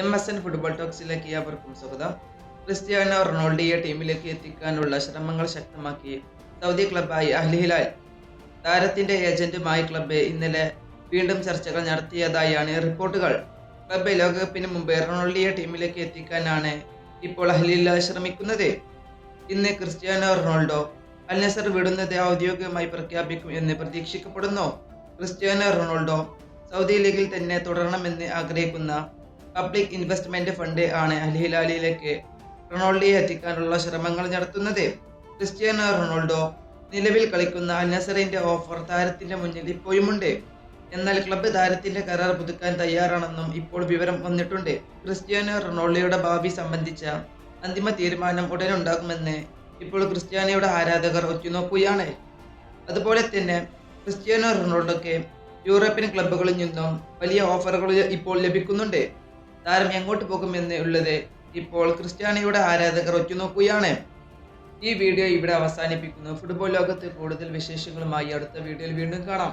M S N football ടോക്സിലേക്ക് ഏവർക്കും സ്വാഗതം. ക്രിസ്ത്യാനോ റൊണാൾഡോയെ ടീമിലേക്ക് എത്തിക്കാനുള്ള ശ്രമങ്ങൾ ശക്തമാക്കി സൗദി ക്ലബായി അഹ്ലിഹിലാൽ ഹിലാൽ. താരത്തിന്റെ ഏജന്റുമായി ക്ലബ്ബ് ഇന്നലെ വീണ്ടും ചർച്ചകൾ നടത്തിയതായാണ് റിപ്പോർട്ടുകൾ. ക്ലബ്ബ് ലോകകപ്പിന് മുമ്പ് റൊണാൾഡോയെ ടീമിലേക്ക് എത്തിക്കാനാണ് ഇപ്പോൾ അഹ്ലിഹിലാൽ ഹിലാൽ ശ്രമിക്കുന്നത്. ഇന്ന് ക്രിസ്ത്യാനോ റൊണാൾഡോ അൽനസർ വിടുന്നത് ഔദ്യോഗികമായി പ്രഖ്യാപിക്കും എന്ന് പ്രതീക്ഷിക്കപ്പെടുന്നു. ക്രിസ്ത്യാനോ റൊണാൾഡോ സൗദി ലീഗിൽ തന്നെ തുടരണമെന്ന് ആഗ്രഹിക്കുന്ന പബ്ലിക് ഇൻവെസ്റ്റ്മെന്റ് ഫണ്ട് ആണ് അൽ ഹിലാലിലേക്ക് റൊണാൾഡോയെ എത്തിക്കാനുള്ള ശ്രമങ്ങൾ നടത്തുന്നത്. ക്രിസ്ത്യാനോ റൊണാൾഡോ നിലവിൽ കളിക്കുന്ന അൽനസറിന്റെ ഓഫർ താരത്തിന്റെ മുന്നിൽ ഇപ്പോഴുമുണ്ട്. എന്നാൽ ക്ലബ്ബ് താരത്തിന്റെ കരാർ പുതുക്കാൻ തയ്യാറാണെന്നും ഇപ്പോൾ വിവരം വന്നിട്ടുണ്ട്. ക്രിസ്ത്യാനോ റൊണാൾഡോയുടെ ഭാവി സംബന്ധിച്ച അന്തിമ തീരുമാനം ഉടനുണ്ടാകുമെന്ന് ഇപ്പോൾ ക്രിസ്ത്യാനോയുടെ ആരാധകർ ഒറ്റുനോക്കുകയാണ് അതുപോലെ തന്നെ ക്രിസ്ത്യാനോ റൊണാൾഡോക്ക് യൂറോപ്യൻ ക്ലബ്ബുകളിൽ നിന്നും വലിയ ഓഫറുകൾ ഇപ്പോൾ ലഭിക്കുന്നുണ്ട്. താരം എങ്ങോട്ട് പോകും എന്നുള്ളത് ഇപ്പോൾ ക്രിസ്ത്യാനിയുടെ ആരാധകർ ഒറ്റുനോക്കുകയാണ്. ഈ വീഡിയോ ഇവിടെ അവസാനിപ്പിക്കുന്നു. ഫുട്ബോൾ ലോകത്ത് കൂടുതൽ വിശേഷങ്ങളുമായി അടുത്ത വീഡിയോയിൽ വീണ്ടും കാണാം.